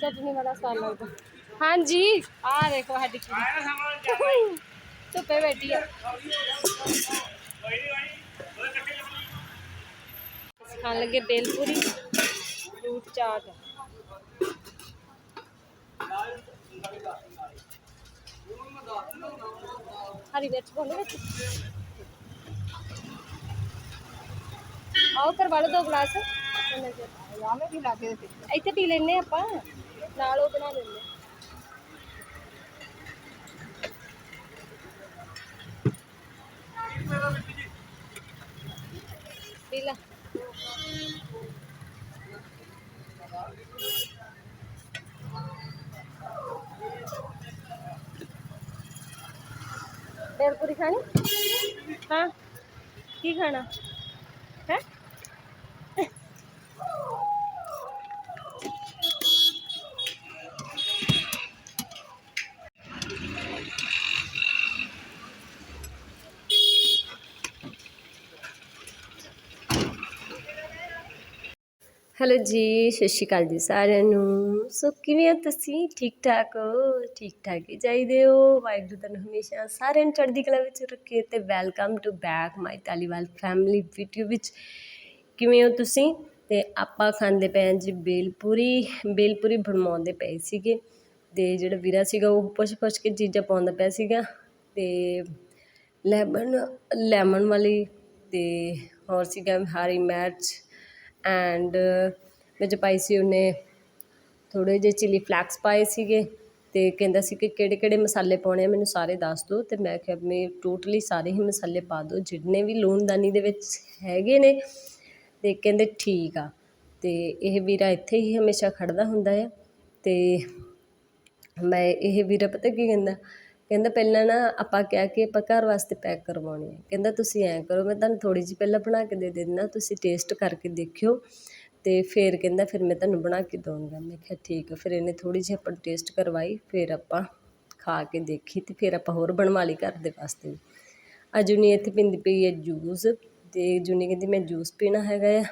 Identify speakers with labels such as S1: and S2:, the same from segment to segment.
S1: ਚਟਨੀ ਵਾਲਾ ਸਵਾਦ ਲੱਗਦਾ। ਹਾਂਜੀ। ਆ ਦੇਖੋ ਸਾਡੀ ਕੁੜੀ। ਧੁੱਪੇ ਬੈਠੀ ਆ। ਅਸੀਂ ਖਾਣ ਲੱਗੇ ਬੇਲਪੂਰੀ ਫਰੂਟ ਚਾਟ। ਹਰੀ ਮਿਰਚ ਪਾਉਣੀ ਵਿੱਚ। ਆਓ ਕਰਵਾ ਲਓ ਦੋ ਗਲਾਸ।
S2: ਆਵੇਂ ਵੀ ਲਾਗੇ ਤੇ
S1: ਇੱਥੇ ਪੀ ਲੈਨੇ ਆਪਾਂ। ਨਾਲ ਉਹ ਬਣਾ ਲੈਂਦੇ ਪੀ ਬੇਲਪੂਰੀ ਖਾਣੀ? ਹਾਂ। ਕੀ ਖਾਣਾ? ਹੈਲੋ ਜੀ, ਸਤਿ ਸ਼੍ਰੀ ਅਕਾਲ ਜੀ ਸਾਰਿਆਂ ਨੂੰ। ਸੋ ਕਿਵੇਂ ਹੋ ਤੁਸੀਂ? ਠੀਕ ਠਾਕ ਹੋ? ਠੀਕ ਠਾਕ ਹੀ ਚਾਹੀਦੇ ਹੋ। ਵਾਹਿਗੁਰੂ ਤੁਹਾਨੂੰ ਹਮੇਸ਼ਾ ਸਾਰਿਆਂ ਨੂੰ ਚੜ੍ਹਦੀ ਕਲਾ ਵਿੱਚ ਰੱਖੇ ਤੇ welcome to back my Taliwal family video ਵਿੱਚ। ਕਿਵੇਂ ਹੋ ਤੁਸੀਂ? ਤੇ ਆਪਾਂ ਖਾਂਦੇ ਪਏ ਹਾਂ ਜੀ ਬੇਲਪੂਰੀ ਬੇਲਪੂਰੀ ਬਣਵਾਉਂਦੇ ਪਏ ਸੀਗੇ। ਤੇ ਜਿਹੜਾ ਵੀਰਾ ਸੀਗਾ ਉਹ ਪੁੱਛ ਪੁੱਛ ਕੇ ਚੀਜ਼ਾਂ ਪਾਉਂਦਾ ਪਿਆ ਸੀਗਾ। ਤੇ ਲੈਮਨ ਲੈਮਨ ਵਾਲੀ ਤੇ ਹੋਰ ਸੀਗਾ ਹਰੀ ਮਿਰਚ। ਐਂਡ ਵਿੱਚ ਪਾਈ ਸੀ ਉਹਨੇ ਥੋੜ੍ਹੇ ਜਿਹੇ ਚਿੱਲੀ ਫਲੈਕਸ ਪਾਏ ਸੀਗੇ ਅਤੇ ਕਹਿੰਦਾ ਸੀ ਕਿ ਕਿਹੜੇ ਕਿਹੜੇ ਮਸਾਲੇ ਪਾਉਣੇ ਆ, ਮੈਨੂੰ ਸਾਰੇ ਦੱਸ ਦਿਓ ਅਤੇ ਮੈਂ ਕਿਹਾ ਵੀ ਟੋਟਲੀ ਸਾਰੇ ਹੀ ਮਸਾਲੇ ਪਾ ਦਿਓ, ਜਿੰਨੇ ਵੀ ਲੂਣਦਾਨੀ ਦੇ ਵਿੱਚ ਹੈਗੇ ਨੇ ਅਤੇ ਕਹਿੰਦੇ ਠੀਕ ਆ। ਅਤੇ ਇਹ ਵੀਰਾ ਇੱਥੇ ਹੀ ਹਮੇਸ਼ਾ ਖੜ੍ਹਦਾ ਹੁੰਦਾ ਆ ਅਤੇ ਮੈਂ, ਇਹ ਵੀਰਾ ਪਤਾ ਕੀ ਕਹਿੰਦਾ ਕਹਿੰਦਾ ਪਹਿਲਾਂ ਨਾ ਆਪਾਂ ਕਹਿ ਕੇ ਆਪਾਂ ਘਰ ਵਾਸਤੇ ਪੈਕ ਕਰਵਾਉਣੀ ਹੈ। ਕਹਿੰਦਾ ਤੁਸੀਂ ਐਂ ਕਰੋ, ਮੈਂ ਤੁਹਾਨੂੰ ਥੋੜ੍ਹੀ ਜਿਹੀ ਪਹਿਲਾਂ ਬਣਾ ਕੇ ਦੇ ਦਿੰਦਾ ਤੁਸੀਂ ਟੇਸਟ ਕਰਕੇ ਦੇਖਿਓ। ਅਤੇ ਫਿਰ ਕਹਿੰਦਾ ਫਿਰ ਮੈਂ ਤੁਹਾਨੂੰ ਬਣਾ ਕੇ ਦਊਂਗਾ। ਮੈਂ ਕਿਹਾ ਠੀਕ ਆ, ਫਿਰ ਇਹਨੇ ਥੋੜ੍ਹੀ ਜਿਹੀ ਆਪਾਂ ਟੇਸਟ ਕਰਵਾਈ, ਫਿਰ ਆਪਾਂ ਖਾ ਕੇ ਦੇਖੀ ਅਤੇ ਫਿਰ ਆਪਾਂ ਹੋਰ ਬਣਵਾ ਲਈ ਘਰ ਦੇ ਵਾਸਤੇ ਵੀ। ਅਜੂਨੀ ਇੱਥੇ ਪੀਂਦੀ ਪਈ ਹੈ ਜੂਸ ਅਤੇ ਜੂਨੀ ਕਹਿੰਦੀ ਮੈਂ ਜੂਸ ਪੀਣਾ ਹੈਗਾ ਆ।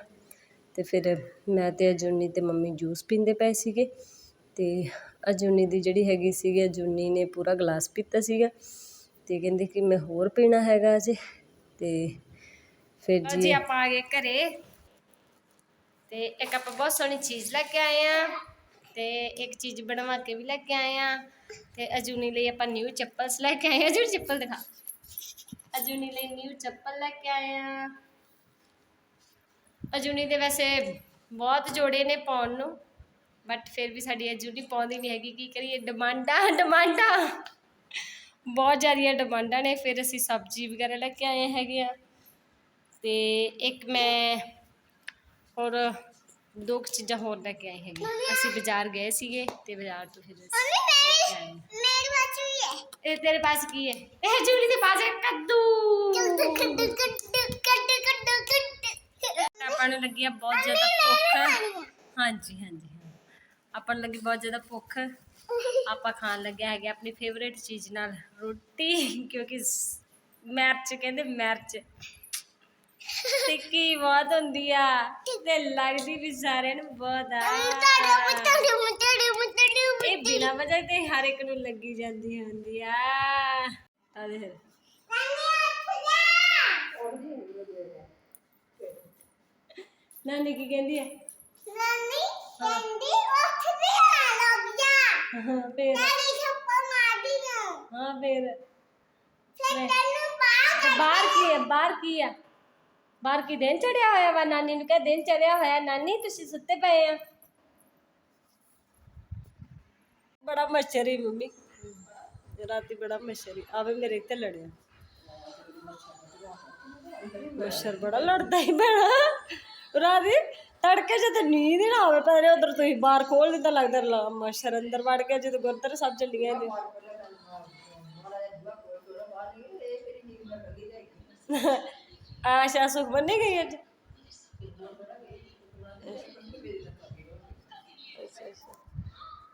S1: ਅਤੇ ਫਿਰ ਮੈਂ ਤੇ ਅਜੂਨੀ ਅਤੇ ਮੰਮੀ ਜੂਸ ਪੀਂਦੇ ਪਏ ਸੀਗੇ। ਅਤੇ ਅਜੂਨੀ ਦੀ ਜਿਹੜੀ ਹੈਗੀ ਸੀਗੀ ਅਜੂਨੀ ਨੇ ਪੂਰਾ ਗਲਾਸ ਪੀਤਾ ਸੀਗਾ ਤੇ ਕਹਿੰਦੀ ਕਿ ਮੈਂ ਹੋਰ ਪੀਣਾ ਹੈਗਾ ਜੀ ਤੇ ਫਿਰ
S3: ਜੀ
S1: ਜੀ
S3: ਆਪਾਂ ਆ ਗਏ ਘਰੇ। ਤੇ ਇੱਕ ਆਪਾਂ ਬਹੁਤ ਸੋਹਣੀ ਚੀਜ਼ ਲੈ ਕੇ ਆਏ ਆ ਤੇ ਇੱਕ ਚੀਜ਼ ਬਣਵਾ ਕੇ ਵੀ ਲੈ ਕੇ ਆਏ ਆ ਤੇ ਅਜੂਨੀ ਲਈ ਆਪਾਂ ਨਿਊ ਚੱਪਲਸ ਲੈ ਕੇ ਆਏ ਆ ਜਿਹੜੀ ਚੱਪਲ ਦਿਖਾ। ਅਜੂਨੀ ਲਈ ਨਿਊ ਚੱਪਲ ਲੈ ਕੇ ਆਏ ਆ ਅਜੂਨੀ ਦੇ ਵੈਸੇ ਬਹੁਤ ਜੋੜੇ ਨੇ ਪਾਉਣ ਨੂੰ। ਬਟ ਫਿਰ ਵੀ ਸਾਡੀ ਅਜੂਨੀ ਪਾਉਂਦੀ ਨਹੀਂ ਹੈਗੀ ਕੀ ਕਰੀਏ ਡਿਮਾਂਡਾਂ ਡਿਮਾਂਡਾਂ ਬਹੁਤ ਜ਼ਿਆਦੀਆਂ ਡਿਮਾਂਡਾਂ ਨੇ ਫਿਰ ਅਸੀਂ ਸਬਜ਼ੀ ਵਗੈਰਾ ਲੈ ਕੇ ਆਏ ਹੈਗੇ ਆ ਤੇ ਇੱਕ ਮੈਂ ਹੋਰ ਦੋ ਕੁ ਚੀਜ਼ਾਂ ਹੋਰ ਲੈ ਕੇ ਆਏ ਹੈਗੇ ਅਸੀਂ ਬਾਜ਼ਾਰ ਗਏ ਸੀਗੇ ਤੇ ਬਾਜ਼ਾਰ ਤੋਂ ਫਿਰ ਅਸੀਂ ਲੈ ਕੇ ਆਏ
S2: ਮੇਰੇ ਪਾਸ ਵੀ ਹੈ
S3: ਇਹ ਤੇਰੇ ਪਾਸ ਕੀ ਹੈ ਇਹ ਜੂਲੀ ਦੇ ਪਾਸ ਹੈ ਕੱਦੂ
S2: ਕੱਦੂ ਕੱਦੂ ਕੱਦੂ ਕੱਦੂ ਕੱਦੂ ਕੱਦੂ
S3: ਆਪਾਂ ਨੂੰ ਲੱਗੀ ਆ ਬਹੁਤ ਜ਼ਿਆਦਾ ਭੁੱਖ ਹਾਂਜੀ ਹਾਂਜੀ ਹਾਂ। ਆਪਾਂ ਨੂੰ ਲੱਗੀ ਬਹੁਤ ਜ਼ਿਆਦਾ ਭੁੱਖ। ਆਪਾਂ ਖਾਣ ਲੱਗਿਆ ਹੈਗੇ ਆਪਣੀ ਫੇਵਰੇਟ ਚੀਜ਼ ਨਾਲ, ਰੋਟੀ, ਕਿਉਂਕਿ ਮਿਰਚ ਕਹਿੰਦੇ ਮਿਰਚ। ਤਿੱਖੀ ਬਹੁਤ ਹੁੰਦੀ ਆ, ਤੇ ਲੱਗਦੀ ਵੀ ਸਾਰਿਆਂ ਨੂੰ ਬਹੁਤ ਆ। ਇਹ ਬਿਨਾ ਵਜ੍ਹਾ ਤੇ ਹਰ ਇੱਕ ਨੂੰ ਲੱਗੀ ਜਾਂਦੀ ਹੁੰਦੀ ਆ। ਆ ਦੇਖ। ਨਾਨੀ ਕੀ ਕਹਿੰਦੀ ਆ?
S2: ਨਾਨੀ? ਕਹਿੰਦੀ ਉੱਠ ਵੀ ਆ ਲੱਗ ਜਾ
S3: ਹਾਂ ਫੇਰ
S2: ਤੇਰੀ ਛੱਪਾ ਮਾਰਦੀ ਨਾ
S3: ਹਾਂ ਫੇਰ
S2: ਫਿਰ ਤੈਨੂੰ ਬਾਹਰ
S3: ਤੇ ਬਾਹਰ ਕੀ ਹੈ ਬਾਹਰ ਕੀ ਆ ਬਾਹਰ ਕੀ ਦਿਨ ਚੜਿਆ ਹੋਇਆ ਵਾ ਨਾਨੀ ਨੂੰ ਕਹੇ ਦਿਨ ਚੜਿਆ ਹੋਇਆ ਨਾਨੀ ਤੁਸੀਂ ਸੁੱਤੇ ਪਏ ਆ ਬੜਾ ਮੱਛਰੀ ਤੜਕੇ ਰਾਤੀ ਬੜਾ ਤੇ ਨੀਂਦ ਹੀ ਨਾ ਆਵੇ, ਪਤਾ ਨਹੀਂ ਉਧਰ ਤੁਸੀਂ ਬਾਹਰ ਖੋਲ ਦਿੱਤਾ ਲੱਗਦਾ ਲਾ- ਮੱਛਰ ਅੰਦਰ ਵੜ ਗਿਆ, ਜਦੋਂ ਗੁਰਦੁਆਰਾ ਸਾਹਿਬ ਚੱਲੀਆਂ ਨੇ ਆਸ਼ਾ ਸੁਖ ਬੰਨੀ ਗਈ ਅੱਜ?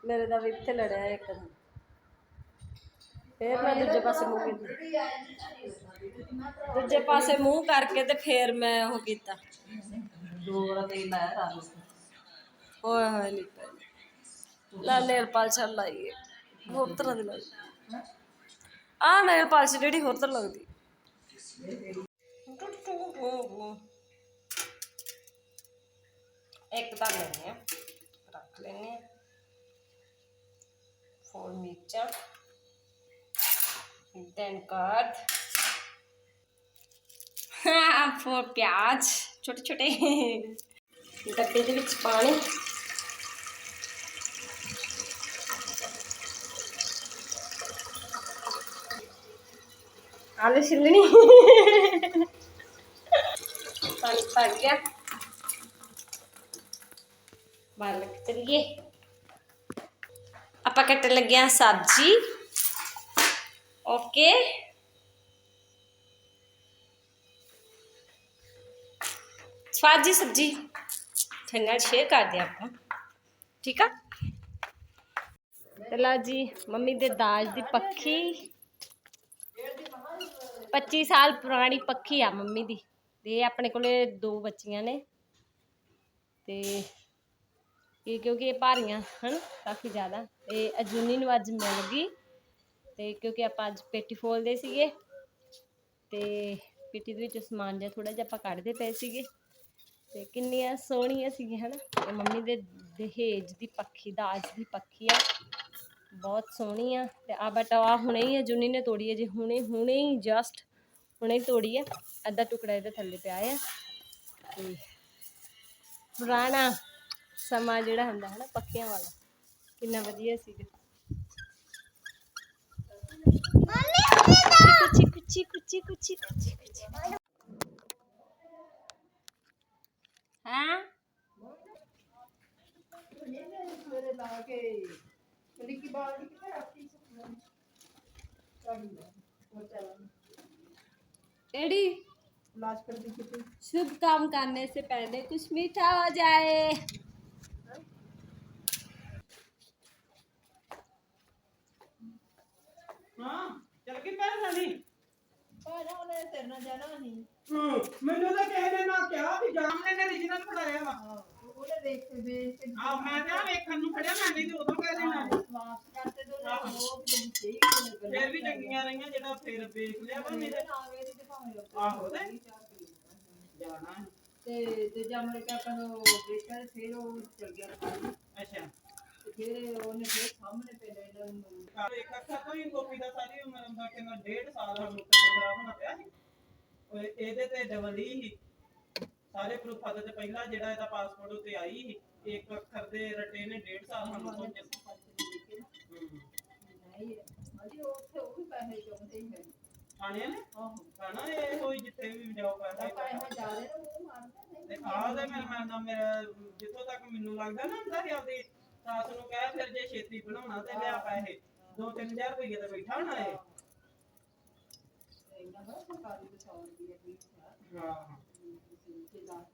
S3: ਮੇਰੇ ਦਾ ਵੀ ਇੱਥੇ ਲੜਿਆ ਇੱਕ ਦਿਨ। ਫੇਰ ਮੈਂ ਦੂਜੇ ਪਾਸੇ ਮੂੰਹ ਕੀਤਾ। ਦੂਜੇ ਪਾਸੇ ਮੂੰਹ ਕਰਕੇ ਤੇ ਫੇਰ ਮੈਂ ਉਹ ਕੀਤਾ।
S4: ਦੋ ਵਾਰ ਤੇ ਮੈਂ ਰਾਤ
S3: ਓਏ ਹੋਏ ਨਹੀਂ ਲਾ ਨੇਲ ਪਾਲਿਸ਼ ਲਾਈਏ ਹੋਰ ਤਰ੍ਹਾਂ ਦੀ ਲੱਗਦੀ ਆ ਨੇਲ ਛੋਟੇ ਛੋਟੇ ਡੱਬੇ ਦੇ ਵਿੱਚ ਪਾਣੀ ਆਲੂ ਛਿੱਲਣੀ। ਪਾਣੀ ਪਾ ਗਿਆ। ਬਾਲਕ ਚਲੀਏ। ਆਪਾਂ ਕੱਟਣ ਲੱਗਿਆ ਸਬਜ਼ੀ। ਓਕੇ ਸਵਾਦ ਸਬਜ਼ੀ। ਤੁਹਾਡੇ ਨਾਲ ਸ਼ੇਅਰ ਕਰਦੇ ਆਪਾਂ। ਠੀਕ ਆ? ਤੇ ਜੀ, ਮੰਮੀ ਦੇ ਦਾਜ ਦੀ ਪੱਖੀ। 25 ਸਾਲ ਪੁਰਾਣੀ ਪੱਖੀ ਆ ਮੰਮੀ ਦੀ। ਤੇ ਆਪਣੇ ਕੋਲੇ ਦੋ ਬੱਚੀਆਂ ਨੇ। ਤੇ ਇਹ ਕਿਉਂਕਿ ਇਹ ਭਾਰੀਆਂ ਹਨ, ਕਾਫੀ ਜ਼ਿਆਦਾ। ਤੇ ਅਜੂਨੀ ਨੂੰ ਅੱਜ ਮਿਲ ਗਈ। ਤੇ ਕਿਉਂਕਿ ਆਪਾਂ ਅੱਜ ਪੇਟੀ ਫੋਲਦੇ ਸੀਗੇ। ਤੇ ਪੇਟੀ ਦੇ ਵਿੱਚ ਸਮਾਨ ਜਿਹਾ ਥੋੜਾ ਜਿਹਾ ਆਪਾਂ ਕੱਢਦੇ ਪਏ ਸੀਗੇ। ਤੇ ਕਿੰਨੀਆਂ ਸੋਹਣੀਆਂ ਸੀਗੀਆਂ ਹਨ? ਮੰਮੀ ਦੇ ਦਹੇਜ ਦੀ ਪੱਖੀ ਦਾਜ ਦੀ ਪੱਖੀ ਆ। ਬਹੁਤ ਸੋਹਣੀ ਆ ਤੇ ਆ ਬਟ ਆ ਹੁਣੇ ਹੀ ਅਜੂਨੀ ਨੇ ਤੋੜੀ ਹੈ ਜੀ ਹੁਣੇ ਹੁਣੇ ਹੀ ਜਸਟ ਹੁਣੇ ਹੀ ਤੋੜੀ ਹੈ ਅੱਧਾ ਟੁਕੜਾ ਇਹਦੇ ਥੱਲੇ ਪਿਆ ਆ। ਤੇ ਪੁਰਾਣਾ ਸਮਾਂ ਜਿਹੜਾ ਹੁੰਦਾ ਹੈ ਨਾ ਪੱਖੀਆਂ ਵਾਲਾ। ਕਿੰਨਾ ਵਧੀਆ ਸੀਗਾ। ਕੁਚੀ ਕੁਚੀ ਕੁਚੀ ਕੁਚੀ ਕੁਚੀ। एडी शुभ काम करने से पहले कुछ मीठा हो जाए।
S4: हाँ चल के पैसा नहीं ਜਾਣੀ
S5: ਭਾਜਾ ਉਹਨੇ ਤੇਰੇ ਨਾਲ ਜਾਣਾ ਨਹੀਂ
S4: ਮੈਨੂੰ ਤਾਂ ਕਿਸੇ ਨੇ ਨਾ ਕਿਹਾ ਵੀ ਜਾਮਨੇ ਨੇ ਰੀਜਨਲ ਫੜਾਇਆ ਵਾ।
S5: ਉਹਨੇ ਦੇਖ ਕੇ ਵੇਖ ਕੇ
S4: ਆ ਮੈਂ ਤਾਂ ਵੇਖਣ ਨੂੰ ਫੜਿਆ ਮੈਂ ਨਹੀਂ ਤੇ ਉਦੋਂ ਕਹਿ ਦੇਣਾ।
S5: ਵਾਪਸ ਕਰਤੇ ਦੋ ਨਾ ਉਹ ਵੀ ਸਹੀ
S4: ਫੇਰ ਵੀ ਚੰਗੀਆਂ ਰਹੀਆਂ ਜਿਹੜਾ ਫੇਰ ਵੇਖ ਲਿਆ ਵਾ ਮੇਰੇ
S5: ਨਾ ਵੇਖ ਤੇ ਭਾਵੇਂ ਲੋਕ
S4: ਆਹੋ ਤੇ। ਜਾਣਾ। ਹੈ।
S5: ਤੇ ਤੇ ਜਮਲੇ ਕਾ ਕਦੋਂ ਦੇਖਿਆ ਫਿਰ ਉਹ ਚਲ ਗਿਆ।
S4: ਅੱਛਾ।
S5: ਫਿਰ ਉਹਨੇ ਫਿਰ ਸਾਹਮਣੇ ਪੈ ਲੈ ਨੂੰ
S4: ਇੱਕ ਅੱਖਾਂ ਤੋਂ ਹੀ ਗੋਪੀ ਦਾ ਸਾਰੀ ਉਮਰ ਦਾ ਕਿੰਨਾ ਡੇਢ ਸਾਲ ਸਾਨੂੰ ਤਜਰਬਾ ਹੋਣਾ ਪਿਆ ਸੀ। ਉਹ ਇਹਦੇ ਤੇ ਡਬਲ ਹੀ ਸੀ। ਸਾਰੇ ਪ੍ਰੂਫਾਂ ਦੇ ਤੇ ਪਹਿਲਾਂ ਜਿਹੜਾ ਇਹਦਾ ਪਾਸਪੋਰਟ ਉੱਤੇ ਆਈ ਸੀ ਇੱਕ ਅੱਖਰ ਦੇ ਰੱਟੇ ਨੇ ਡੇਢ ਸਾਲ ਸਾਨੂੰ ਤੋਂ
S5: ਨਹੀਂ ਅਜੀ ਉੱਥੇ ਉਹ ਵੀ ਪੈਸੇ ਚਾਹੁੰਦੇ ਹੀ ਹੈ
S4: ਥਾਣੇ ਨੇ?
S5: ਆਹੋ।
S4: ਹਨਾ ਇਹ ਹੋਈ ਜਿੱਥੇ ਵੀ ਜਾਓ ਪੈਸਾ ਹੀ ਪੈਸਾ।
S5: ਜਾ ਰਹੇ ਨੇ ਉਹ ਮਾਰਦੇ
S4: ਤੇ ਆਹ ਤੇ ਮੈਂ ਮੈਂ ਤਾਂ ਮੇਰਾ ਜਿੱਥੋਂ ਤੱਕ ਮੈਨੂੰ ਲੱਗਦਾ ਨਾ ਹੁੰਦਾ ਸੀ ਆਪਦੀ ਸਾਸ ਨੂੰ ਕਹਿ ਫਿਰ ਜੇ ਛੇਤੀ ਬਣਾਉਣਾ ਤੇ ਲਿਆ ਪੈਸੇ। 2-3000 ਰੁਪਏ ਤੇ ਬੈਠਾ ਹੋਣਾ
S5: ਵੀ ਹੈ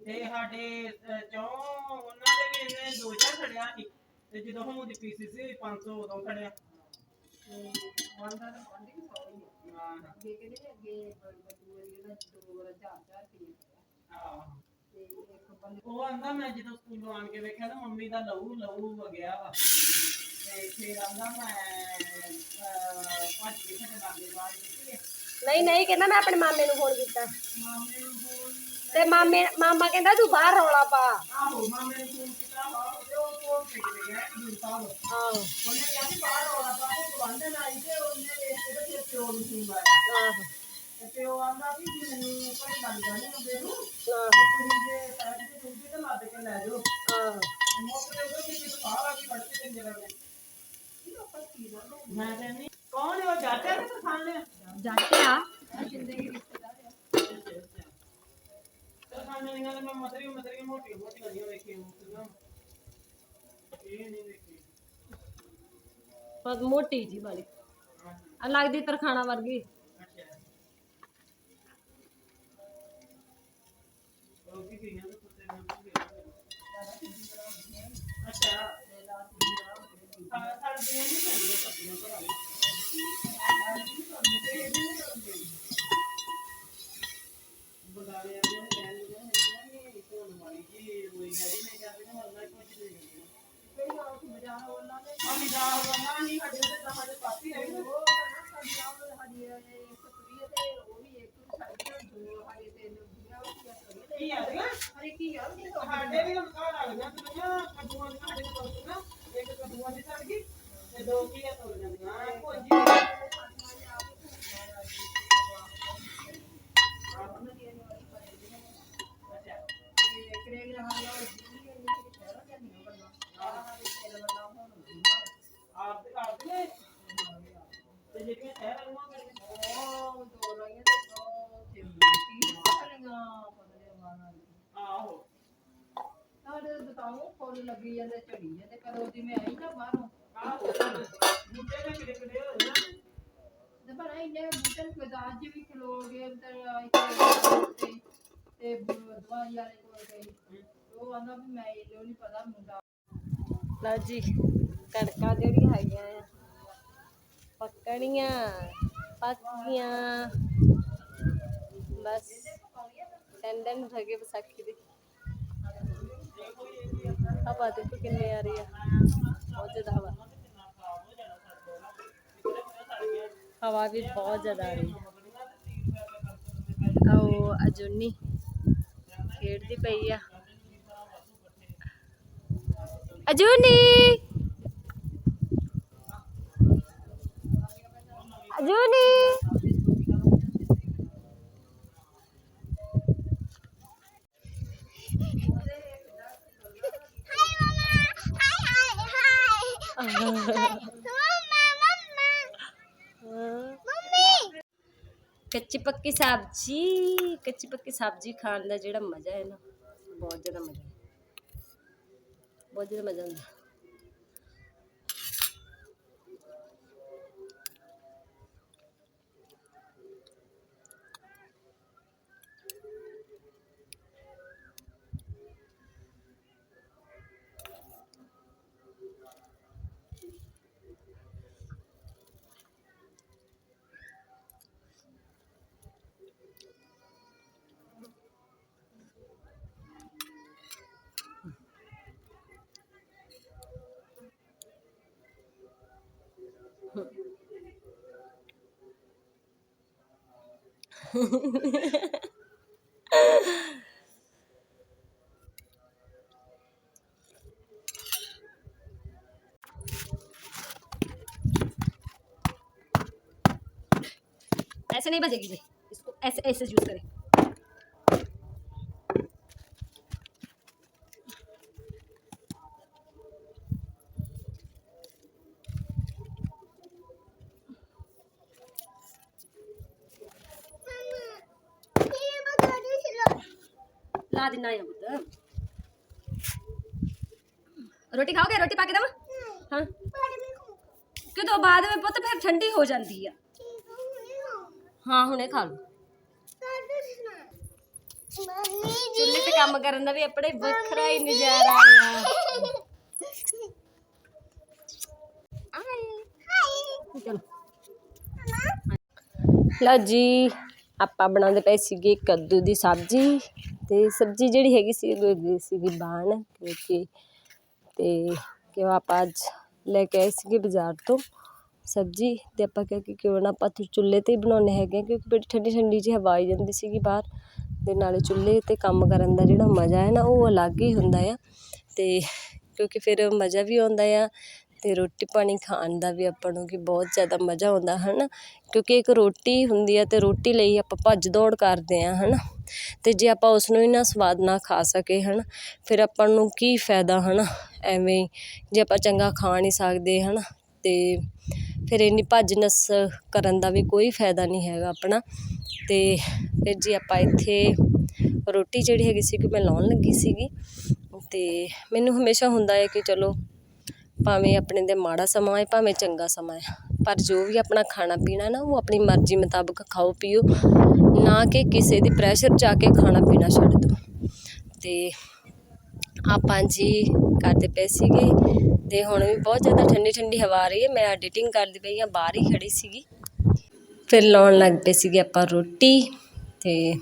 S5: ਤੇ
S4: ਸਾਡੇ ਅਹ, ਚੋਂ ਉਹਨਾਂ ਦੇ ਵੀ ਇਹਨੇ 2000 ਖੜਿਆ ਸੀ। ਤੇ ਜਦੋਂ ਹੁਣ ਦੀ ਪੀਸੀਸੀ 500 ਉਦੋਂ ਖੜਿਆ।
S5: ਹੀ। ਹੈ ਨੇ ਬੱਦੂ ਇਹਦਾ ਤੇ ਇੱਕ ਬੰਦੇ
S4: ਉਹ ਆਂਦਾ ਮੈਂ ਜਦੋਂ ਸਕੂਲੋਂ ਆਣ ਕੇ ਵੇਖਿਆ ਨਾ ਮੰਮੀ ਦਾ ਲਹੂ ਲਹੂ ਵਗਿਆ ਵਾ। ਤੇ ਫਿਰ ਆਂਦਾ ਮੈਂ ਅਹ, ਭੱਜ ਕੇ ਸਾਡੇ ਲਾਗੇ ਬਾਹਰ ਨਿਕਲੀ
S3: ਨਹੀਂ ਨਹੀਂ ਕਹਿੰਦਾ ਮੈਂ ਆਪਣੇ ਮਾਮੇ ਨੂੰ ਫੋਨ ਕੀਤਾ।
S4: ਮਾਮੇ ਨੂੰ ਫੋਨ
S3: ਤੇ ਮਾਮੇ ਮਾਮਾ ਕਹਿੰਦਾ ਤੂੰ ਬਾਹਰ ਰੌਲਾ ਪਾ।
S4: ਆਹੋ ਮਾਮੇ ਨੂੰ ਫੋਨ ਕੀਤਾ ਵਾ ਤੇ ਉਹ ਫੋਨ ਤੇ ਗਿਆ ਜੀ ਸਾਹਿਬ।
S3: ਆਹੋ।
S4: ਉਹਨੇ ਕਿਹਾ ਵੀ ਬਾਹਰ ਆਉਣਾ ਪਾ ਉਹ ਗਵਾਂਢਣ ਆਈ ਤੇ ਉਹਨੇ ਕੇ ਤੇ ਪਿਓ ਨੂੰ ਲਾਇਆ।
S3: ਆਹੋ।
S4: ਤੇ ਪਿਓ ਆਂਦਾ ਵੀ ਜੀ ਮੈਨੂੰ ਕੋਈ ਲੱਗ ਜਾਣੇ ਹੁੰਦੇ ਨੂੰ
S3: ਆਹੋ
S4: ਤੁਸੀਂ ਜੇ ਸਾਈਡ ਤੇ ਤੁਸੀਂ ਤੇ ਲੱਦ ਕੇ ਲੈ ਜਾਓ।
S3: ਆਹੋ
S4: ਮੁੱਕ ਤੇ ਉਹ ਕਿਸੇ ਸਾਰਾ ਕੀ ਫੜ ਕੇ ਦਿੰਦੇ ਰਹੇ ਮੈਂ ਕਹਿੰਦੀ ਕੌਣ ਹੈ ਉਹ? ਜਾਟਿਆ ਤੇ ਪਛਾਣ ਲਿਆ
S3: ਜਾਟਿਆ
S4: ਪਛਾਣ ਲਿਆ ਤੇ ਮੈਂ ਮਤਰੀ ਮਤਰੀ ਮੋਟੀ ਮੋਟੀ ਵਧੀਆ ਵੇਖੀ ਉਹ ਇਹ ਨਹੀਂ ਵੇਖੀ।
S3: ਬਹੁਤ ਮੋਟੀ ਜੀ ਵਾਲੀ। ਆ ਲੱਗਦੀ ਤਰਖਾਣਾ ਵਰਗੀ।
S4: ਜੀ ਉਹ ਹੈਰੀ ਨੇ ਕਹਿੰਦੇ ਨੇ ਅੱਲਾ ਕੁਝ ਨਹੀਂ ਕਰਦੀ
S5: ਕਈ ਵਾਰ ਵੀ
S4: ਹੁਣ ਘਰ ਆ ਗਈਆਂ ਤੁਰੀਆਂ ਕੱਦੂਆਂ ਦੀਆਂ ਸਾਡੇ ਕੋਲ ਤੁਰੀਆਂ ਇੱਕ ਕੱਦੂਆਂ ਦੀ ਸੜ ਗਈ ਤੇ ਦੋ ਕੀ ਆ ਤੁਰ ਜਾਂਦੀਆਂ ਭੁੱਜੀ
S5: ਕਰੇਗਾ ਹੱਲਾ ਉਹ ਜੀ ਇਹ ਕਿ ਕਹਿ ਰਿਹਾ ਨਹੀਂ ਬੰਦਾ ਆਹ ਦੇ ਤੇਲ ਬੰਦਾ ਹੁਣ ਹੁੰਦੀਆਂ
S4: ਆਪ ਤੇ ਕਰਦੇ ਤੇ ਜਿਹੜੀਆਂ ਸ਼ਹਿਰ ਵਾਲੀਆਂ ਕਰੀਆਂ
S5: ਉਹ ਦੋ ਲਾਈਆਂ ਤੇ ਦੋ ਤੇ ਕੀ ਕਰੀਆਂ ਪਤਲੇ ਮਾਨਾਂ
S4: ਆਹੋ।
S5: ਸਾਡੇ ਬਤਾਉ ਫੁੱਲ ਲੱਗੀ ਜਾਂਦੇ, ਝੜੀ ਜਾਂਦੇ ਕਦੋਂ ਦੀ ਮੈਂ ਆਈ ਨਾ ਬਾਹਰੋਂ।
S4: ਆਹੋ ਬੁੱਢੇ ਨੇ ਕਿਹੜੇ ਕਿਹੜੇ ਹੋਏ ਨਾ
S5: ਤੇ ਪਰ ਇਹਨੇ ਬੂਟਨ ਕੋਈ ਤਾਂ ਅੱਜ ਵੀ ਖਲੋ ਅੰਦਰ ਇੱਥੇ ਤੇ ਦਵਾਈ ਵਾਲੇ ਕੋਲ ਗਈ ਉਹ ਆਂਦਾ ਵੀ ਮੈਂ ਇਹਨੂੰ ਨਹੀਂ ਪਤਾ ਮੁੰਡਾ।
S1: ਲਓ ਜੀ, ਕਣਕਾਂ ਜਿਹੜੀਆਂ ਹੈਗੀਆਂ ਆ, ਪੱਕਣੀਆਂ ਪੱਕ ਗਈਆਂ ਬਸ ਤਿੰਨ ਦਿਨ ਗਏ ਵਿਸਾਖੀ ਦੇ ਹਵਾ ਦੇਖੋ ਕਿੰਨੀ ਆ ਰਹੀ ਆ? ਬਹੁਤ ਜ਼ਿਆਦਾ ਹਵਾ। ਹਵਾ ਵੀ ਬਹੁਤ ਜ਼ਿਆਦਾ ਆ ਰਹੀ ਹੈ। ਆਓ, ਅਜੂਨੀ ਖੇਡਦੀ ਪਈ ਆ। Ajuni! Ajuni
S2: hi mama hi hi mama mama mummy
S1: ਕੱਚੀ ਪੱਕੀ ਸਬਜ਼ੀ ਕੱਚੀ ਪੱਕੀ ਸਬਜ਼ੀ ਖਾਣ ਦਾ ਜਿਹੜਾ ਮਜ਼ਾ ਹੈ ਨਾ ਬਹੁਤ ਜ਼ਿਆਦਾ ਮਜ਼ਾ ਬਹੁਤ ਜ਼ਿਆਦਾ ਮਜ਼ਾ ਆਉਂਦਾ ऐसे नहीं बजेगी जी इसको ऐसे ऐसे यूज करें
S2: ਰੋਟੀ
S1: ਖਾਓਗੇ ਰੋਟੀ ਪਾ ਕੇ ਦਵਾਂ ਹਾਂ ਕਿਦੋਂ ਬਾਅਦ ਵਿੱਚ ਪੁੱਤ
S2: ਫਿਰ ਠੰਡੀ ਹੋ
S1: ਜਾਂਦੀ
S2: ਆ ਹਾਂ ਹੁਣੇ ਖਾ ਲਓ
S1: ਚੁੱਲ੍ਹੇ ਤੇ ਕੰਮ ਕਰਨ ਦਾ ਵੀ ਆਪਣੇ ਵੱਖਰਾ ਹੀ ਨਜ਼ਾਰਾ ਆ ਚਲੋ ਜੀ ਆਪਾਂ ਬਣਾਉਂਦੇ ਪਏ ਸੀਗੇ ਕੱਦੂ ਦੀ ਸਬਜ਼ੀ ਅਤੇ ਸਬਜ਼ੀ ਜਿਹੜੀ ਹੈਗੀ ਸੀ ਉਹ ਹੈਗੀ ਸੀਗੀ ਬਾਣ ਕਿਉਂਕਿ ਅਤੇ ਕਿਉਂ ਆਪਾਂ ਅੱਜ ਲੈ ਕੇ ਆਏ ਸੀਗੇ ਬਾਜ਼ਾਰ ਤੋਂ ਸਬਜ਼ੀ ਅਤੇ ਆਪਾਂ ਕਿਹਾ ਕਿ ਕਿਉਂ ਨਾ ਆਪਾਂ ਚੁੱਲ੍ਹੇ ਤੇ ਹੀ ਬਣਾਉਂਦੇ ਹੈਗੇ ਹਾਂ ਕਿਉਂਕਿ ਬੜੀ ਠੰਡੀ ਠੰਡੀ ਜਿਹੀ ਹਵਾ ਆਈ ਜਾਂਦੀ ਸੀਗੀ ਬਾਹਰ ਅਤੇ ਨਾਲੇ ਚੁੱਲ੍ਹੇ ਤੇ ਕੰਮ ਕਰਨ ਦਾ ਜਿਹੜਾ ਮਜ਼ਾ ਹੈ ਨਾ ਉਹ ਅਲੱਗ ਹੀ ਹੁੰਦਾ ਆ। ਅਤੇ ਕਿਉਂਕਿ ਫਿਰ ਮਜ਼ਾ ਵੀ ਆਉਂਦਾ ਆ ਅਤੇ ਰੋਟੀ ਪਾਣੀ ਖਾਣ ਦਾ ਵੀ ਆਪਾਂ ਨੂੰ ਕਿ ਬਹੁਤ ਜ਼ਿਆਦਾ ਮਜ਼ਾ ਆਉਂਦਾ ਹੈ ਨਾ ਕਿਉਂਕਿ ਇੱਕ ਰੋਟੀ ਹੁੰਦੀ ਆ ਅਤੇ ਰੋਟੀ ਲਈ ਆਪਾਂ ਭੱਜ ਦੌੜ ਕਰਦੇ ਹਾਂ ਹੈ ਨਾ ਅਤੇ ਜੇ ਆਪਾਂ ਉਸਨੂੰ ਹੀ ਨਾ ਸਵਾਦ ਨਾਲ ਖਾ ਸਕੇ ਹੈ ਨਾ ਫਿਰ ਆਪਾਂ ਨੂੰ ਕੀ ਫਾਇਦਾ ਹੈ ਨਾ ਐਵੇਂ ਜੇ ਆਪਾਂ ਚੰਗਾ ਖਾ ਨਹੀਂ ਸਕਦੇ ਹੈ ਨਾ ਤੇ ਫਿਰ ਇੰਨੀ ਭੱਜ ਨੱਸ ਕਰਨ ਦਾ ਵੀ ਕੋਈ ਫਾਇਦਾ ਨਹੀਂ ਹੈਗਾ ਆਪਣਾ। ਅਤੇ ਫਿਰ ਜੀ ਆਪਾਂ ਇੱਥੇ ਰੋਟੀ ਜਿਹੜੀ ਹੈਗੀ ਸੀ ਕਿ ਮੈਂ ਲਾਉਣ ਲੱਗੀ ਸੀਗੀ। ਅਤੇ ਮੈਨੂੰ ਹਮੇਸ਼ਾ ਹੁੰਦਾ ਹੈ ਕਿ ਚਲੋ ਭਾਵੇਂ ਆਪਣੇ ਦੇ ਮਾੜਾ ਸਮਾਂ ਹੈ ਭਾਵੇਂ ਚੰਗਾ ਸਮਾਂ ਹੈ ਪਰ ਜੋ ਵੀ ਆਪਣਾ ਖਾਣਾ ਪੀਣਾ ਨਾ, ਉਹ ਆਪਣੀ ਮਰਜ਼ੀ ਮੁਤਾਬਕ ਖਾਓ, ਪੀਓ, ਨਾ ਕਿ ਕਿਸੇ ਦੀ ਪ੍ਰੈਸ਼ਰ 'ਚ ਆ ਕੇ ਖਾਣਾ ਪੀਣਾ ਛੱਡ ਦਿਓ। ਅਤੇ ਆਪਾਂ ਜੀ ਕਰਦੇ ਪਏ ਸੀਗੇ ਅਤੇ ਹੁਣ ਵੀ ਬਹੁਤ ਜ਼ਿਆਦਾ ਠੰਡੀ ਠੰਡੀ ਹਵਾ ਆ ਰਹੀ ਹੈ, ਮੈਂ ਐਡੀਟਿੰਗ ਕਰਦੀ ਪਈ ਹਾਂ, ਬਾਹਰ ਹੀ ਖੜ੍ਹੀ ਸੀਗੀ। ਫਿਰ ਲਾਉਣ ਲੱਗ ਪਏ ਸੀਗੇ ਆਪਾਂ ਰੋਟੀ ਅਤੇ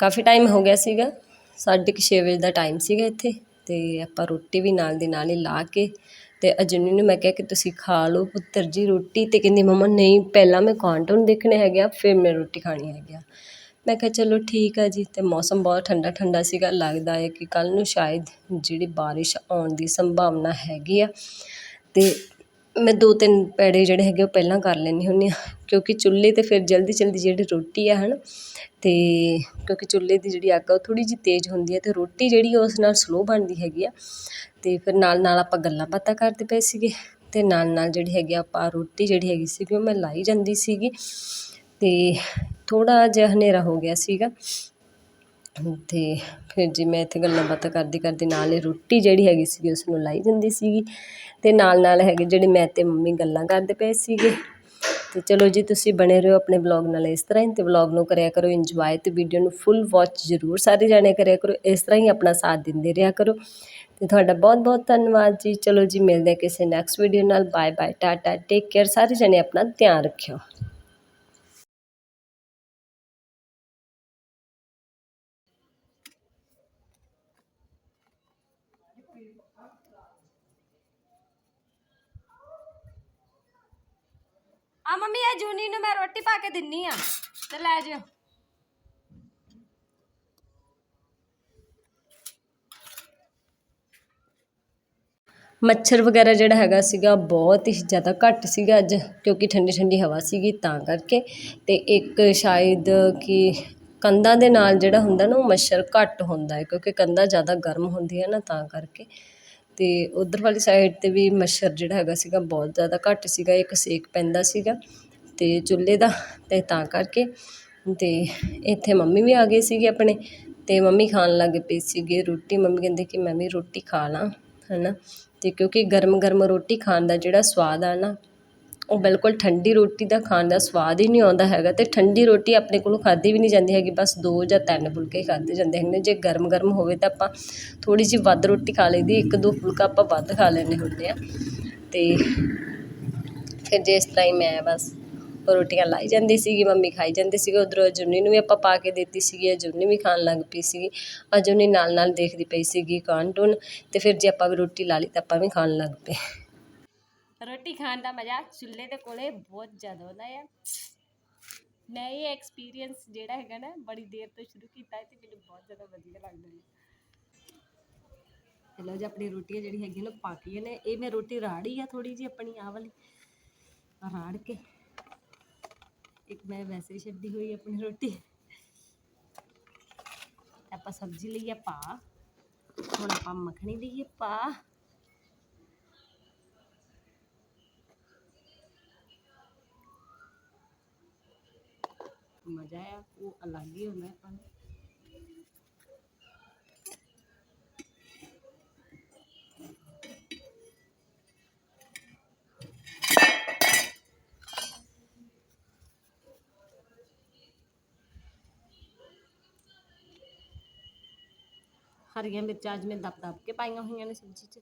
S1: ਕਾਫੀ ਟਾਈਮ ਹੋ ਗਿਆ ਸੀਗਾ, ਸਾਢੇ ਕੁ ਛੇ ਵਜੇ ਦਾ ਟਾਈਮ ਸੀਗਾ ਇੱਥੇ। ਅਤੇ ਆਪਾਂ ਰੋਟੀ ਵੀ ਨਾਲ ਦੀ ਨਾਲ ਹੀ ਲਾ ਕੇ ਅਤੇ ਅਜਨੀ ਨੂੰ ਮੈਂ ਕਿਹਾ ਕਿ ਤੁਸੀਂ ਖਾ ਲਓ ਪੁੱਤਰ ਜੀ ਰੋਟੀ ਅਤੇ ਕਹਿੰਦੀ ਮੰਮਾ ਨਹੀਂ, ਪਹਿਲਾਂ ਮੈਂ ਕਾਰਟੂਨ ਦੇਖਣੇ ਹੈਗੇ ਆ, ਫਿਰ ਮੈਂ ਰੋਟੀ ਖਾਣੀ ਹੈਗੀ ਆ। ਮੈਂ ਕਿਹਾ ਚਲੋ ਠੀਕ ਆ ਜੀ ਅਤੇ ਮੌਸਮ ਬਹੁਤ ਠੰਡਾ ਠੰਡਾ ਸੀਗਾ, ਲੱਗਦਾ ਹੈ ਕਿ ਕੱਲ੍ਹ ਨੂੰ ਸ਼ਾਇਦ ਜਿਹੜੀ ਬਾਰਿਸ਼ ਆਉਣ ਦੀ ਸੰਭਾਵਨਾ ਹੈਗੀ ਆ ਅਤੇ ਮੈਂ ਦੋ ਤਿੰਨ ਪੈੜੇ ਜਿਹੜੇ ਹੈਗੇ ਉਹ ਪਹਿਲਾਂ ਕਰ ਲੈਂਦੀ ਹੁੰਦੀ ਹਾਂ, ਕਿਉਂਕਿ ਚੁੱਲ੍ਹੇ ਤੇ ਫਿਰ ਜਲਦੀ ਜਲਦੀ ਜਿਹੜੀ ਰੋਟੀ ਆ ਹੈ ਨਾ ਅਤੇ ਕਿਉਂਕਿ ਚੁੱਲ੍ਹੇ ਦੀ ਜਿਹੜੀ ਅੱਗ ਆ ਉਹ ਥੋੜ੍ਹੀ ਜਿਹੀ ਤੇਜ਼ ਹੁੰਦੀ ਹੈ ਅਤੇ ਰੋਟੀ ਜਿਹੜੀ ਉਸ ਨਾਲ ਸਲੋ ਬਣਦੀ ਹੈਗੀ ਆ ਅਤੇ ਫਿਰ ਨਾਲ ਨਾਲ ਆਪਾਂ ਗੱਲਾਂ ਬਾਤਾਂ ਕਰਦੇ ਪਏ ਸੀਗੇ ਅਤੇ ਨਾਲ ਨਾਲ ਜਿਹੜੀ ਹੈਗੀ ਆ ਆਪਾਂ ਰੋਟੀ ਜਿਹੜੀ ਹੈਗੀ ਸੀਗੀ ਉਹ ਮੈਂ ਲਾਈ ਜਾਂਦੀ ਸੀਗੀ ਅਤੇ ਥੋੜ੍ਹਾ ਜਿਹਾ ਹਨੇਰਾ ਹੋ ਗਿਆ ਸੀਗਾ ਅਤੇ ਫਿਰ ਜੀ ਮੈਂ ਇੱਥੇ ਗੱਲਾਂ ਬਾਤਾਂ ਕਰਦੀ ਕਰਦੀ ਨਾਲ ਹੀ ਰੋਟੀ ਜਿਹੜੀ ਹੈਗੀ ਸੀਗੀ ਉਸ ਨੂੰ ਲਾਈ ਜਾਂਦੀ ਸੀਗੀ ਅਤੇ ਨਾਲ ਨਾਲ ਹੈਗੇ ਜਿਹੜੇ ਮੈਂ ਅਤੇ ਮੰਮੀ ਗੱਲਾਂ ਕਰਦੇ ਪਏ ਸੀਗੇ। ਅਤੇ ਚਲੋ ਜੀ ਤੁਸੀਂ ਬਣੇ ਰਹੋ ਆਪਣੇ ਵਲੌਗ ਨਾਲ ਇਸ ਤਰ੍ਹਾਂ ਹੀ ਅਤੇ ਵਲੌਗ ਨੂੰ ਕਰਿਆ ਕਰੋ ਇੰਜੋਏ ਅਤੇ ਵੀਡੀਓ ਨੂੰ ਫੁੱਲ ਵਾਚ ਜ਼ਰੂਰ ਸਾਰੇ ਜਾਣੇ ਕਰਿਆ ਕਰੋ, ਇਸ ਤਰ੍ਹਾਂ ਹੀ ਆਪਣਾ ਸਾਥ ਦਿੰਦੇ ਰਿਹਾ ਕਰੋ। ਅਤੇ ਤੁਹਾਡਾ ਬਹੁਤ ਬਹੁਤ ਧੰਨਵਾਦ ਜੀ। ਚਲੋ ਜੀ ਮਿਲਦੇ ਹਾਂ ਕਿਸੇ ਨੈਕਸਟ ਵੀਡੀਓ ਨਾਲ। Bye bye tata take care ਸਾਰੇ ਜਾਣੇ ਆਪਣਾ ਧਿਆਨ ਰੱਖਿਓ।
S3: ਆ ਮੰਮੀ, ਇਹ ਜੂਨੀ ਨੂੰ ਮੈਂ ਰੋਟੀ ਪਾ ਕੇ ਦਿੰਨੀ ਆ। ਤੇ ਲੈ ਜਿਓ।
S1: ਮੱਛਰ ਵਗੈਰਾ ਜਿਹੜਾ ਹੈਗਾ ਸੀਗਾ, ਬਹੁਤ ਹੀ ਜ਼ਿਆਦਾ ਘੱਟ ਸੀਗਾ ਅੱਜ, ਕਿਉਂਕਿ ਠੰਡੀ ਠੰਡੀ ਹਵਾ ਸੀਗੀ ਤਾਂ ਕਰਕੇ। ਤੇ ਇੱਕ ਸ਼ਾਇਦ ਕਿ ਕੰਧਾਂ ਦੇ ਨਾਲ ਜਿਹੜਾ ਹੁੰਦਾ ਨਾ ਉਹ ਮੱਛਰ ਘੱਟ ਹੁੰਦਾ ਹੈ, ਕਿਉਂਕਿ ਕੰਧਾਂ ਜ਼ਿਆਦਾ ਗਰਮ ਹੁੰਦੀਆਂ ਨਾ ਤਾਂ ਕਰਕੇ। ਅਤੇ ਉੱਧਰ ਵਾਲੀ ਸਾਈਡ ਤੇ ਵੀ ਮੱਛਰ ਜਿਹੜਾ ਹੈਗਾ ਸੀਗਾ ਬਹੁਤ ਜ਼ਿਆਦਾ ਘੱਟ ਸੀਗਾ, ਇੱਕ ਸੇਕ ਪੈਂਦਾ ਸੀਗਾ ਅਤੇ ਚੁੱਲ੍ਹੇ ਦਾ ਅਤੇ ਤਾਂ ਕਰਕੇ। ਅਤੇ ਇੱਥੇ ਮੰਮੀ ਵੀ ਆ ਗਏ ਸੀਗੇ ਆਪਣੇ ਅਤੇ ਮੰਮੀ ਖਾਣ ਲੱਗ ਪਈ ਸੀਗੇ ਰੋਟੀ। ਮੰਮੀ ਕਹਿੰਦੇ ਕਿ ਮੈਂ ਵੀ ਰੋਟੀ ਖਾ ਲਾਂ ਹੈ ਨਾ ਅਤੇ ਕਿਉਂਕਿ ਗਰਮ ਗਰਮ ਰੋਟੀ ਖਾਣ ਦਾ ਜਿਹੜਾ ਸਵਾਦ ਆ ਨਾ ਉਹ ਬਿਲਕੁਲ ਠੰਡੀ ਰੋਟੀ ਦਾ ਖਾਣ ਦਾ ਸਵਾਦ ਹੀ ਨਹੀਂ ਆਉਂਦਾ ਹੈਗਾ ਅਤੇ ਠੰਡੀ ਰੋਟੀ ਆਪਣੇ ਕੋਲੋਂ ਖਾਧੀ ਵੀ ਨਹੀਂ ਜਾਂਦੀ ਹੈਗੀ, ਬਸ ਦੋ ਜਾਂ ਤਿੰਨ ਫੁਲਕੇ ਹੀ ਖਾਧੇ ਜਾਂਦੇ ਹੈਗੇ ਜੇ ਗਰਮ ਗਰਮ ਹੋਵੇ ਤਾਂ ਆਪਾਂ ਥੋੜ੍ਹੀ ਜਿਹੀ ਵੱਧ ਰੋਟੀ ਖਾ ਲਈ ਦੀ, ਇੱਕ ਦੋ ਫੁਲਕਾ ਆਪਾਂ ਵੱਧ ਖਾ ਲੈਂਦੇ ਹੁੰਦੇ ਹਾਂ। ਅਤੇ ਫਿਰ ਜੇ ਇਸ ਤਰ੍ਹਾਂ ਹੀ ਮੈਂ ਬਸ ਰੋਟੀਆਂ ਲਾਈ ਜਾਂਦੀ ਸੀਗੀ, ਮੰਮੀ ਖਾਈ ਜਾਂਦੀ ਸੀਗੀ, ਉੱਧਰੋਂ ਅਜੁਨੀ ਨੂੰ ਵੀ ਆਪਾਂ ਪਾ ਕੇ ਦਿੱਤੀ ਸੀਗੀ, ਅਜੁਨੀ ਵੀ ਖਾਣ ਲੱਗ ਪਈ ਸੀਗੀ। ਅਜੁਨੀ ਨਾਲ ਨਾਲ ਦੇਖਦੀ ਪਈ ਸੀਗੀ ਕਾਰਟੂਨ ਅਤੇ ਫਿਰ ਜੇ ਆਪਾਂ ਵੀ ਰੋਟੀ ਲਾ ਲਈ ਤਾਂ ਆਪਾਂ ਵੀ ਖਾਣ ਲੱਗ ਪਏ।
S3: ਰੋਟੀ ਖਾਣ ਦਾ ਮਜ਼ਾ ਚੁੱਲ੍ਹੇ ਦੇ ਕੋਲੇ ਬਹੁਤ ਜ਼ਿਆਦਾ ਹੁੰਦਾ ਹੈ ਮੈਂ ਇਹ ਐਕਸਪੀਰੀਅੰਸ ਜਿਹੜਾ ਹੈਗਾ ਨਾ ਬੜੀ ਦੇਰ ਤੋਂ ਸ਼ੁਰੂ ਕੀਤਾ ਹੈ ਤੇ ਮੈਨੂੰ ਬਹੁਤ ਜ਼ਿਆਦਾ ਵਧੀਆ ਲੱਗਦਾ ਹੈ
S1: ਚਲੋ ਜੀ, ਆਪਣੀ ਰੋਟੀਆਂ ਜਿਹੜੀ ਹੈਗੀਆਂ ਨਾ ਪਾਕੀਆਂ ਨੇ ਇਹ ਮੈਂ ਰੋਟੀ ਰਾੜੀ ਆ ਥੋੜੀ ਜੀ ਆਪਣੀ ਆਹ ਵਾਲੀ। ਰਾੜ ਕੇ। ਇੱਕ ਮੈਂ ਵੈਸੇ ਹੀ ਛੱਡੀ ਹੋਈ ਆਪਣੀ ਰੋਟੀ। ਆਪਾਂ ਸਬਜ਼ੀ ਲਈ ਆ ਪਾ। ਹੁਣ ਆਪਾਂ ਮੱਖਣੀ ਲਈਏ ਪਾ। ਮਜ਼ਾ ਆ ਉਹ ਅਲੱਗ ਹੀ ਹੁੰਦਾ ਆਪਾਂ ਨੂੰ ਹਰੀਆਂ ਮਿਰਚਾਂ ਅੱਜ ਮੈਂ ਦਬ ਦਬ ਕੇ ਪਾਈਆਂ ਹੋਈਆਂ ਨੇ ਸਬਜ਼ੀ 'ਚ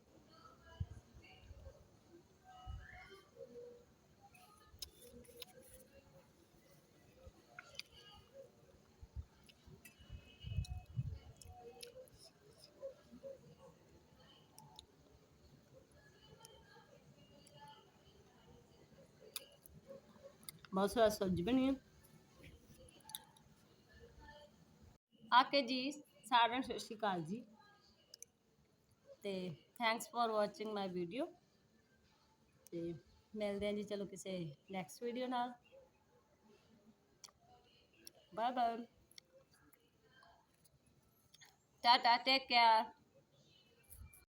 S1: ਬਹੁਤ ਸਵਾਦ ਸਬਜ਼ੀ ਬਣੀ ਹੈ ਆ ਕੇ ਜੀ, ਸਾਰਿਆਂ ਨੂੰ ਸਤਿ ਸ਼੍ਰੀ ਅਕਾਲ ਜੀ। ਤੇ thanks for watching my video ਤੇ ਮਿਲਦੇ ਹਾਂ ਜੀ, ਚਲੋ ਕਿਸੇ ਨੈਕਸਟ ਵੀਡੀਓ ਨਾਲ। Bye bye tata take care